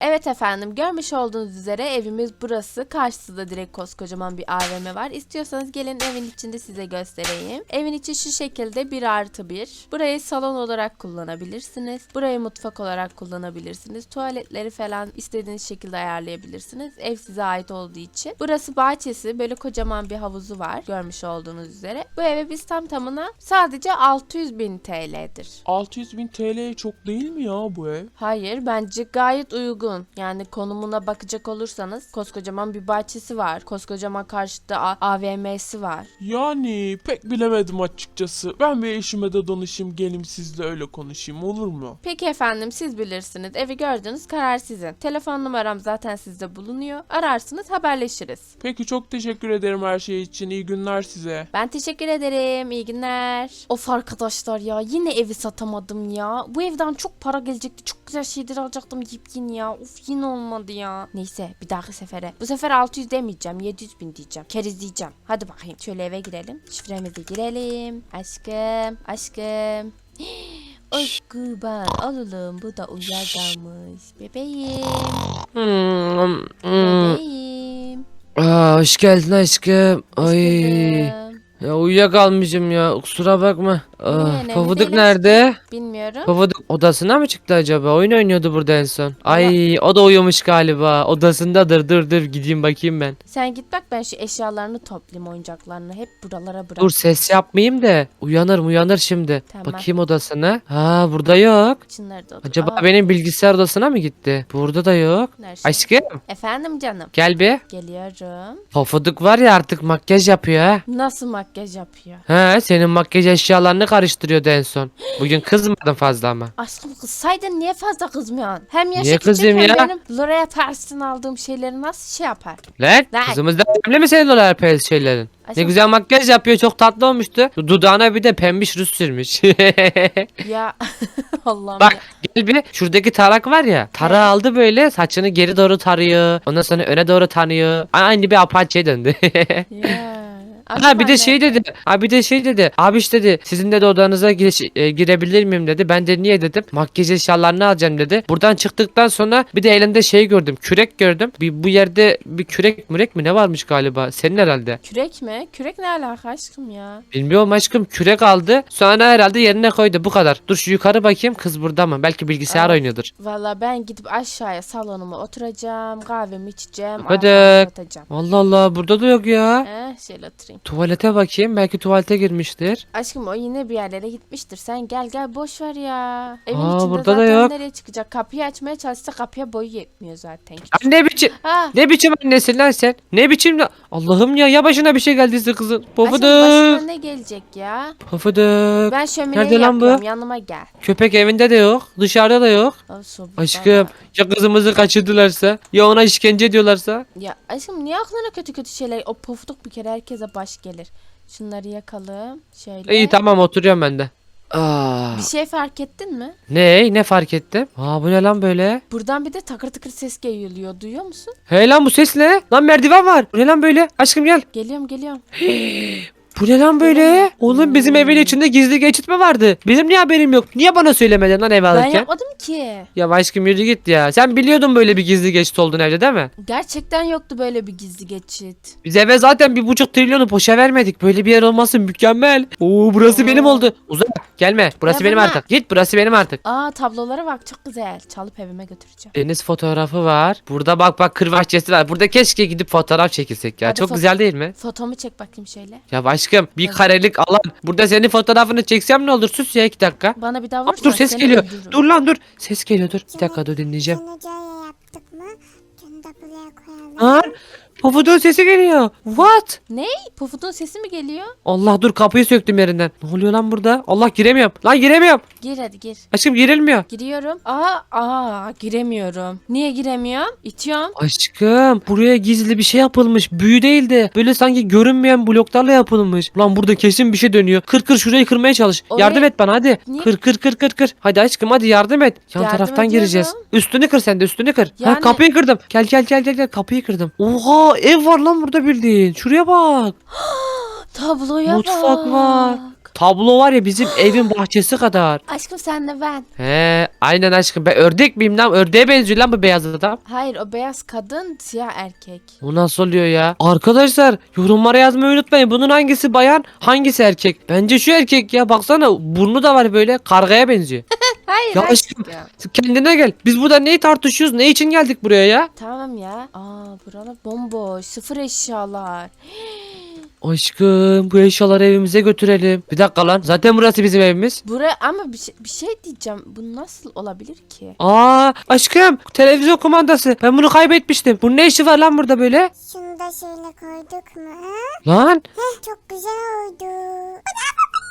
Evet efendim görmüş olduğunuz üzere evimiz burası. Karşısında direkt koskocaman bir AVM var. İstiyorsanız gelin evin içinde size göstereyim. Evin içi şu şekilde 1 artı 1. Burayı salon olarak kullanabilirsiniz. Burayı mutfak olarak kullanabilirsiniz. Tuvaletleri falan istediğiniz şekilde ayarlayabilirsiniz. Ev size ait olduğu için. Burası bahçesi. Böyle kocaman bir havuzu var. Görmüş olduğunuz üzere. Bu eve biz tam tamına sadece 600 bin TL'dir. 600 bin TL çok değil mi ya bu ev? Hayır bence gayet uygun. Yani konumuna bakacak olursanız koskocaman bir bahçesi var. Koskocaman karşıda A- AVM'si var. Yani pek bilemedim açıkçası. Ben bir eşime de danışayım gelim sizle öyle konuşayım olur mu? Peki efendim siz bilirsiniz. Evi gördünüz karar sizin. Telefon numaram zaten sizde bulunuyor. Ararsınız haberleşiriz. Peki çok teşekkür ederim her şey için. İyi günler size. Ben teşekkür ederim. İyi günler. Of arkadaşlar ya yine evi satamadım ya. Bu evden çok para gelecekti. Çok güzel şeyler alacaktım yepyeni ya. Of yine olmadı ya. Neyse bir dahaki sefere. Bu sefer 600 demeyeceğim. 700 bin diyeceğim. Keriz diyeceğim. Hadi bakayım. Şöyle eve girelim. Şifremizi girelim. Aşkım. Aşkım. Ay kurban olalım bu da uyuyakalmış. Bebeğim. Hmm, hmm. Bebeğim. Aa, hoş geldin aşkım. Hoş Ay. Ya uyuyakalmışım ya. Kusura bakma. Ah, önemli Pofuduk değil nerede? Bilmiyorum. Pofuduk odasına mı çıktı acaba? Oyun oynuyordu burada en son. Ay o da uyumuş galiba. Odasındadır. Dur dur gideyim bakayım ben. Sen git bak ben şu eşyalarını toplayayım oyuncaklarını hep buralara bırak. Dur ses yapmayayım da. Uyanır uyanır şimdi. Tamam. Bakayım odasına. Ha burada yok. Da otur. Acaba Aa, benim bilgisayar odasına mı gitti? Burada da yok. nerede? Aşkım Efendim canım. gel bir. Geliyorum. Pofuduk var ya artık makyaj yapıyor ha. Nasıl makyaj yapıyor? He senin makyaj eşyalarını karıştırıyordu en son. Bugün kızmadın fazla ama. Aşkım kızsaydın niye fazla kızmıyorsun? Hem yaşı Niye küçük kızayım hem ya? benim L'Oreal Paris'ten aldığım şeyleri nasıl şey yapar? Lan Lan. kızımız da önemli mi senin o pel şeylerin? Ne Aşkım- güzel makyaj yapıyor çok tatlı olmuştu. Dudağına bir de pembiş rüz sürmüş. Ya Allah'ım Bak ya. gel bir şuradaki tarak var ya. Tarağı aldı böyle saçını geri doğru tarıyor. Ondan sonra öne doğru tanıyor. Aynı bir apaçiye döndü. Ya. Ha Aşkım bir de şey dedi. Ha bir de şey dedi. Abi işte dedi. Sizin de odanıza giriş- e, girebilir miyim dedi. Ben de niye dedim. Makyaj eşyalarını alacağım dedi. Buradan çıktıktan sonra bir de elinde şey gördüm. Kürek gördüm. Bir bu yerde bir kürek mürek mi ne varmış galiba. Senin herhalde. Kürek mi? Kürek ne alaka aşkım ya? Bilmiyorum aşkım kürek aldı. Sonra herhalde yerine koydu. Bu kadar. Dur şu yukarı bakayım. Kız burada mı? Belki bilgisayar Aa. oynuyordur. Valla ben gidip aşağıya salonuma oturacağım. Kahvemi içeceğim. Hadi. Allah Allah burada da yok ya. Eh şöyle oturayım. Tuvalete bakayım. Belki tuvalete girmiştir. Aşkım o yine bir yerlere gitmiştir. Sen gel gel boş ver ya. Evin Aa, içinde burada da zaten yok. nereye çıkacak? Kapıyı açmaya çalışsa kapıya boyu yetmiyor zaten. Ya ne biçim Ha. ne biçim annesin lan sen? Ne biçim Allah'ım ya ya başına bir şey geldiyse kızın. Aşkım Pofuduk. başına ne gelecek ya? Pofuduk. Ben şömineyi Nerede lan bu? yapıyorum yanıma gel. Köpek evinde de yok. Dışarıda da yok. Olsun, Aşkım baba. ya kızımızı kaçırdılarsa ya ona işkence ediyorlarsa. Ya aşkım niye aklına kötü kötü şeyler? O pofuduk bir kere herkese baş gelir. Şunları yakalım. Şöyle. İyi tamam oturuyorum ben de. Aa, Bir şey fark ettin mi? ne ne fark ettim? Aa bu ne lan böyle? Buradan bir de takır takır ses geliyor. Duyuyor musun? Hey lan bu ses ne? Lan merdiven var. Bu ne lan böyle? Aşkım gel. Geliyorum geliyorum. Bu ne lan böyle? Oğlum bizim evin içinde gizli geçit mi vardı? Benim niye haberim yok? Niye bana söylemedin lan ev Ben alırken? yapmadım ki. Ya aşkım yürü git ya. Sen biliyordun böyle bir gizli geçit olduğunu evde değil mi? Gerçekten yoktu böyle bir gizli geçit. Biz eve zaten bir buçuk trilyonu poşa vermedik. Böyle bir yer olması mükemmel. Oo burası Oo. benim oldu. Uzak gelme. Burası Ya benim artık. Git burası benim artık. Aa tablolara bak çok güzel. Çalıp evime götüreceğim. Deniz fotoğrafı var. Burada bak bak kır bahçesi var. Burada keşke gidip fotoğraf çekilsek ya. Hadi Çok foto- güzel değil mi? Fotomu çek bakayım şöyle. Ya aşkım bir karelik alan. Burada senin fotoğrafını çeksem ne olur? Sus ya iki dakika. Bana bir daha Aa, vurursan dur ses seni geliyor. öldürürüm. Dur lan dur. Ses geliyor dur. Bir dakika dur dinleyeceğim. Sunucuya yaptık mı? Şunu da buraya koyalım. Lan Pofuduk'un sesi geliyor. What? Ney? Pufudun sesi mi geliyor? Allah dur kapıyı söktüm yerinden. Ne oluyor lan burada? Allah giremiyorum. Lan giremiyorum. Gir hadi gir. Aşkım girilmiyor. Giriyorum. Aa, aa giremiyorum. Niye giremiyorum? İtiyorum. Aşkım buraya gizli bir şey yapılmış. Büyü değil de böyle sanki görünmeyen bloklarla yapılmış. Lan burada kesin bir şey dönüyor. Kır kır şurayı kırmaya çalış. Oraya- Yardım et bana hadi. Niye- Kır kır kır kır kır. Hadi aşkım hadi yardım et. Yan Yardım taraftan gireceğiz. ediyorum. Üstünü kır sen de üstünü kır. Ha Yani- kapıyı kırdım. Gel gel gel gel gel kapıyı kırdım. Oha ev var lan burada bildiğin. Şuraya bak. Tabloya Mutfak bak. var. tablo var ya bizim evin bahçesi kadar. Aşkım sen de ben. He aynen aşkım ben ördek miyim lan? Ördeğe benziyor lan bu beyaz adam. Hayır o beyaz kadın siyah erkek. Bu nasıl oluyor ya? Arkadaşlar yorumlara yazmayı unutmayın. Bunun hangisi bayan hangisi erkek? Bence şu erkek ya baksana burnu da var böyle kargaya benziyor. Hayır Ya aşkım. aşkım. Kendine gel. Biz burada neyi tartışıyoruz? Ne için geldik buraya ya? Tamam ya. Aa buralar bomboş. Sıfır eşyalar. Aşkım bu eşyaları evimize götürelim. Bir dakika lan. Zaten burası bizim evimiz. Buraya ama bir şey, bir şey diyeceğim. Bu nasıl olabilir ki? Aa aşkım televizyon kumandası. Ben bunu kaybetmiştim. Bunun ne işi var lan burada böyle? Şunu da şöyle koyduk mu? Lan Heh, çok güzel oldu.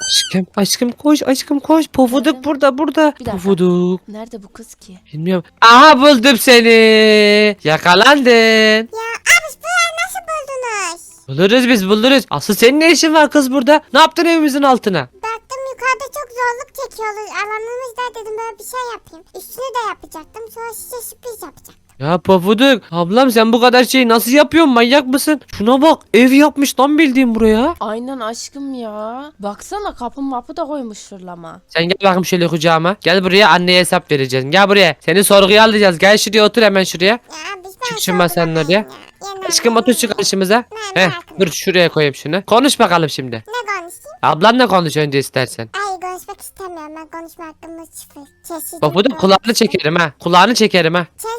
Aşkım aşkım koş aşkım koş. Pofuduk Nerede? burada burada. Bir dakika. Pofuduk. Nerede bu kız ki? Bilmiyorum. Aha buldum seni. Yakalandın. Ya abi burayı nasıl buldunuz? Buluruz biz buluruz. Asıl senin ne işin var kız burada? Ne yaptın evimizin altına? Baktım yukarıda çok zorluk çekiyoruz. Alanımızda dedim böyle bir şey yapayım. Üstünü de yapacaktım. Sonra size sürpriz yapacaktım. Ya Pofuduk ablam sen bu kadar şeyi nasıl yapıyorsun manyak mısın? Şuna bak ev yapmış lan bildiğin buraya. Aynen aşkım ya. Baksana kapı mapı da koymuş fırlama. Sen gel bakayım şöyle kucağıma. Gel buraya anneye hesap vereceğiz. Gel buraya. Seni sorguya alacağız. Gel şuraya otur hemen şuraya. Çık şu masanın oraya. Aşkım otur şu karşımıza. Heh, dur şuraya koyayım şunu. Konuş bakalım şimdi. Ne konuşayım? Ablanla konuş önce istersen. Hayır konuşmak istemiyorum. Ben konuşma hakkımda sıfır. Kesin. Pofuduk kulağını çekerim ha. Kulağını çekerim ha. Ben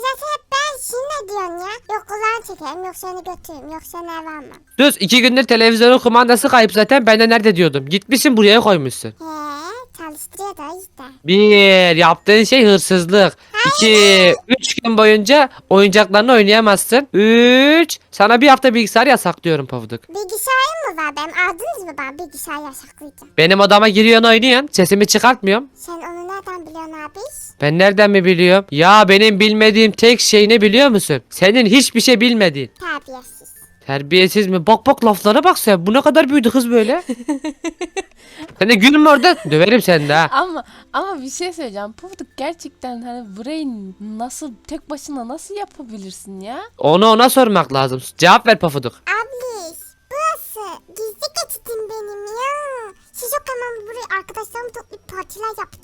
şimdi ne diyorsun ya? Yok kulağını çekerim. Yok seni götürürüm. Yok seni eve almam. Düz iki gündür televizyonun kumandası kayıp zaten. Ben de nerede diyordum. Gitmişsin buraya koymuşsun. He çalıştırıyor da işte. Bir, yaptığın şey hırsızlık. İki, üç gün boyunca oyuncaklarını oynayamazsın. Üç, sana bir hafta bilgisayar yasaklıyorum Pofuduk. Bilgisayarım mı var benim? Aldınız mı bana bilgisayar yasaklayacağım? Benim odama giriyorsun oynuyorsun. Sesimi çıkartmıyorum. Sen onu nereden biliyorsun abi? Ben nereden mi biliyorum? Ya benim bilmediğim tek şey ne biliyor musun? Senin hiçbir şey bilmediğin. Terbiyesiz. Terbiyesiz mi? Bak bak laflara bak sen. Bu ne kadar büyüdü kız böyle. sen de gülme orada. Döverim seni de ha. Ama ama bir şey söyleyeceğim. Pufuduk gerçekten hani burayı nasıl tek başına nasıl yapabilirsin ya? Onu ona sormak lazım. Cevap ver Pofuduk. Ablis burası gizli geçitim benim ya. Siz o zaman buraya arkadaşlarımı toplayıp partiler yapacaktım.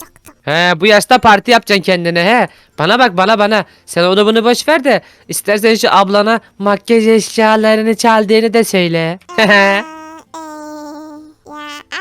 He bu yaşta parti yapacaksın kendine he. Bana bak bana bana. Sen onu bunu boş ver de istersen şu ablana makyaj eşyalarını çaldığını da söyle. Ee, ya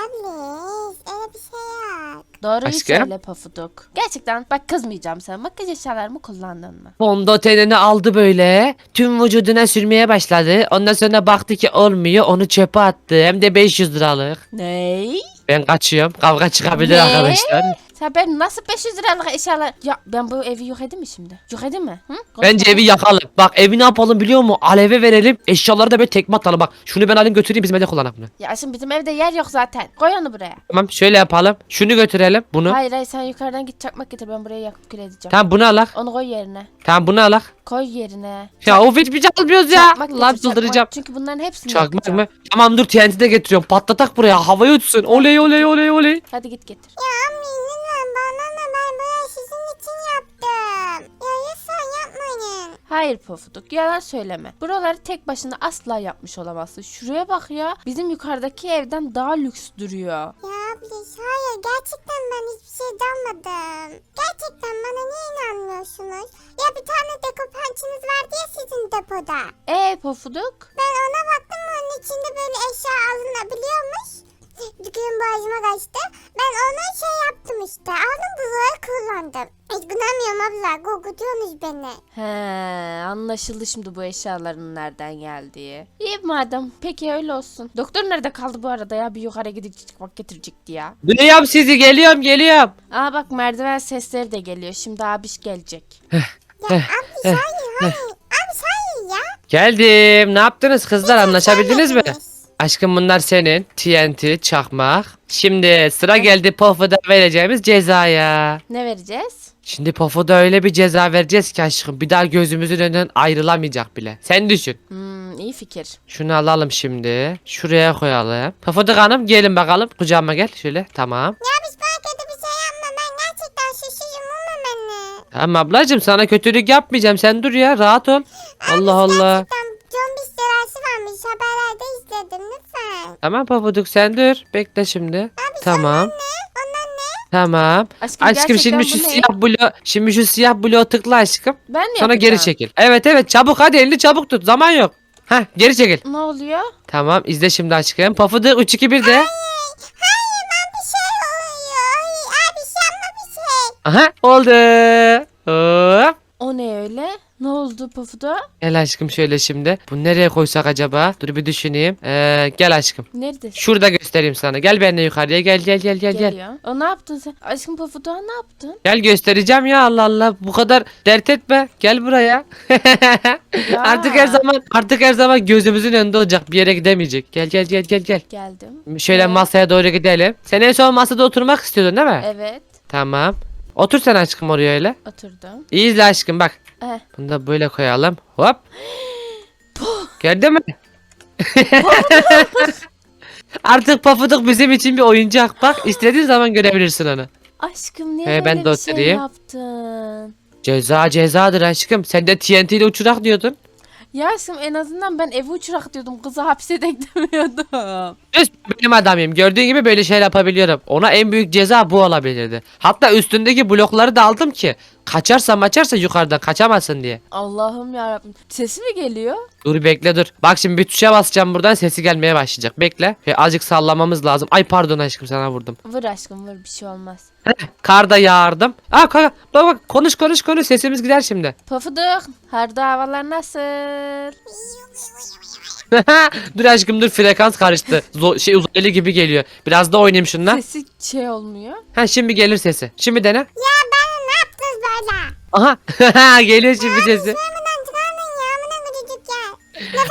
ablis öyle bir şey yok. Doğruyu Aşkım? söyle Pufuduk. Gerçekten bak kızmayacağım sana. Makyaj eşyalarımı kullandın mı? Fondötenini aldı böyle. Tüm vücuduna sürmeye başladı. Ondan sonra baktı ki olmuyor. Onu çöpe attı. Hem de 500 liralık. Ney? Ben kaçıyorum. Kavga çıkabilir Ne? arkadaşlar. Sen ben nasıl 500 liralık eşyalar... Ya ben bu evi yok edeyim mi şimdi? Yok edeyim mi? Hı? Bence evi yakalım. Bak evi ne yapalım biliyor musun? Aleve verelim. Eşyaları da böyle tekme atalım. Bak şunu ben alayım götüreyim bizim evde kullanalım bunu. Ya şimdi bizim evde yer yok zaten. Koy onu buraya. Tamam şöyle yapalım. Şunu götürelim. Bunu. Hayır hayır sen yukarıdan git çakmak getir ben buraya yakıp kül edeceğim. Tamam bunu alak. Onu koy yerine. Tamam bunu alak. Koy yerine. Ya of hiçbir şey almıyoruz ya. Çakmak getir, Lan çakmak. çıldıracağım. Çünkü bunların hepsini Çakmak yakacağım. mı? Tamam dur TNT de getiriyorum. Patlatak buraya. Havaya uçsun. Oley oley oley oley. Hadi git getir. Ya Hayır Pofuduk yalan söyleme. Buraları tek başına asla yapmış olamazsın. Şuraya bak ya. Bizim yukarıdaki evden daha lüks duruyor. Ya ablis hayır gerçekten ben hiçbir şey dalmadım. Gerçekten bana niye inanmıyorsunuz? Ya bir tane dekopançınız vardı ya sizin depoda. Ee Pofuduk? Ben ona baktım onun içinde böyle eşya alınabiliyormuş. Gün boğazıma kaçtı. Ben ona şey yaptım işte. Aldım bunları kullandım. Hiç günahmıyorum abla. Korkutuyorsunuz beni. He anlaşıldı şimdi bu eşyaların nereden geldiği. İyi madem. Peki öyle olsun. Doktor nerede kaldı bu arada ya? Bir yukarı gidecek bak getirecekti ya. Duyuyorum sizi. Geliyorum geliyorum. Aa bak merdiven sesleri de geliyor. Şimdi abiş gelecek. Ya abi hayır hayır. Abi hayır ya. Geldim. Ne yaptınız kızlar? Anlaşabildiniz mi? Gelmediniz. Aşkım bunlar senin. TNT, çakmak. Şimdi sıra geldi Pofud'a vereceğimiz cezaya. Ne vereceğiz? Şimdi Pofud'a öyle bir ceza vereceğiz ki aşkım bir daha gözümüzün önünden ayrılamayacak bile. Sen düşün. Hmm, iyi fikir. Şunu alalım şimdi. Şuraya koyalım. Pofuduk hanım gelin bakalım. Kucağıma gel. Şöyle tamam. Ya biz bana kötü bir şey yapma. Ben gerçekten şaşırıyorum ama beni. Tamam ablacığım sana kötülük yapmayacağım. Sen dur ya rahat ol. Allah Allah. Gerçekten varmış. Haberlerde izledim lütfen. Tamam Pofuduk sen dur. Bekle şimdi. Abi Tamam. Onlar ne? Tamam. Aşkım, Aşkım şimdi şu ne? siyah bloğu şimdi şu siyah bloğu tıkla aşkım. Ben mi Sonra geri yapacağım? çekil. Evet evet çabuk hadi elini çabuk tut. Zaman yok. Heh geri çekil. Ne oluyor? Tamam izle şimdi aşkım. Pafuduk 3 2 1 de. Hayır ben bir şey oluyor. Ay bir şey ama bir şey. Aha oldu. Hop. O ne öyle? Ne oldu Pafuda? Gel aşkım şöyle şimdi. Bunu nereye koysak acaba? Dur bir düşüneyim. Ee, gel aşkım. Nerede? Şurada göstereyim sana. Gel benimle yukarıya. Gel gel gel gel gel. Geliyor. O ne yaptın sen? Aşkım Pafuda ne yaptın? Gel göstereceğim ya Allah Allah. Bu kadar dert etme. Gel buraya. artık her zaman artık her zaman gözümüzün önünde olacak. Bir yere gidemeyecek. Gel gel gel gel gel. Geldim. Şöyle Ee? masaya doğru gidelim. Sen en son masada oturmak istiyordun değil mi? Evet. Tamam. Otur sen aşkım oraya öyle. Oturdum. İyi izle aşkım bak. Eh. Bunu da böyle koyalım. Hop. Gördün mü? Artık Pafuduk bizim için bir oyuncak. Bak istediğin zaman görebilirsin onu. Aşkım niye He, ben böyle de bir şey oturayım. yaptın? Ceza cezadır aşkım. Sen de TNT ile uçurak diyordun. Ya aşkım en azından ben evi uçurak diyordum. Kızı hapse demiyordum. Üst benim adamıyım. Gördüğün gibi böyle şeyler yapabiliyorum. Ona en büyük ceza bu olabilirdi. Hatta üstündeki blokları da aldım ki kaçarsa maçarsa yukarıdan kaçamasın diye. Allah'ım yarabbim. Sesi mi geliyor? Dur bekle dur. Bak şimdi bir tuşa basacağım buradan sesi gelmeye başlayacak. Bekle. Ve azıcık sallamamız lazım. Ay pardon aşkım sana vurdum. Vur aşkım vur bir şey olmaz. Karda yağardım. Aa kaka bak bak konuş konuş konuş sesimiz gider şimdi. Pafuduk. Harda havalar nasıl? dur aşkım dur frekans karıştı. Zo- şey uzaylı gibi geliyor. Biraz da oynayayım şundan. Sesi şey olmuyor. Ha şimdi gelir sesi. Şimdi dene. Ya bana ne yaptınız böyle? Aha geliyor şimdi sesi. Ya.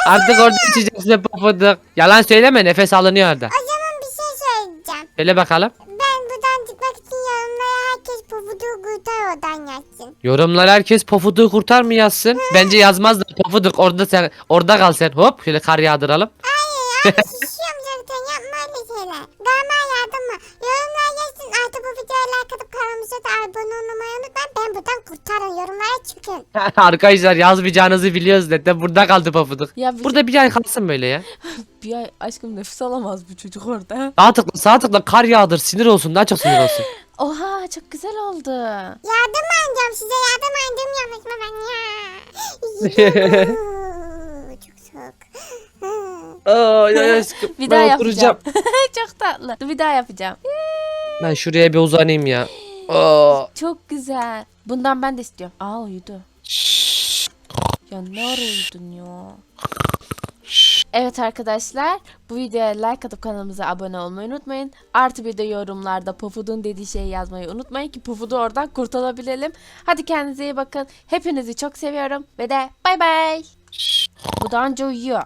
Artık orada içeceksin pofuduk. Yalan söyleme nefes alınıyor orada. O zaman bir şey söyleyeceğim. Söyle bakalım. Ben buradan çıkmak için yorumlara herkes pofuduğu kurtar oradan yazsın. Yorumlar herkes pofuduğu kurtar mı yazsın? Bence yazmaz da pofuduk orada sen orada kal sen. Hop şöyle kar yağdıralım. Hayır abi şişiyorum zaten yapma öyle şeyler. Gama yardım mı? Yorumlara yazsın artı bu videoya like atıp kanalımıza da abone olmayı unutmayın. Ben buradan kurtarın yorumlara çıkın. Arkadaşlar yazmayacağınızı biliyoruz zaten. Burada kaldı pofuduk. Ya bir, Burada bir ay kalsın böyle ya. bir ay aşkım nefes alamaz bu çocuk orada. Sağ tıkla sağ tıkla kar yağdır sinir olsun daha çok sinir olsun. Oha çok güzel oldu. Yardım alacağım size yardım alacağım yapma ben ya. Ay ay aşkım. Bir ben daha oturacağım. yapacağım. çok tatlı. Dur bir daha yapacağım. Ben şuraya bir uzanayım ya. Aa. Çok güzel. Bundan ben de istiyorum. Aa uyudu. Ya ne ara uyudun ya? Evet arkadaşlar bu videoya like atıp kanalımıza abone olmayı unutmayın. Artı bir de yorumlarda Pufud'un dediği şeyi yazmayı unutmayın ki Pufud'u oradan kurtulabilelim. Hadi kendinize iyi bakın. Hepinizi çok seviyorum ve de bay bay. Bu da anca uyuyor.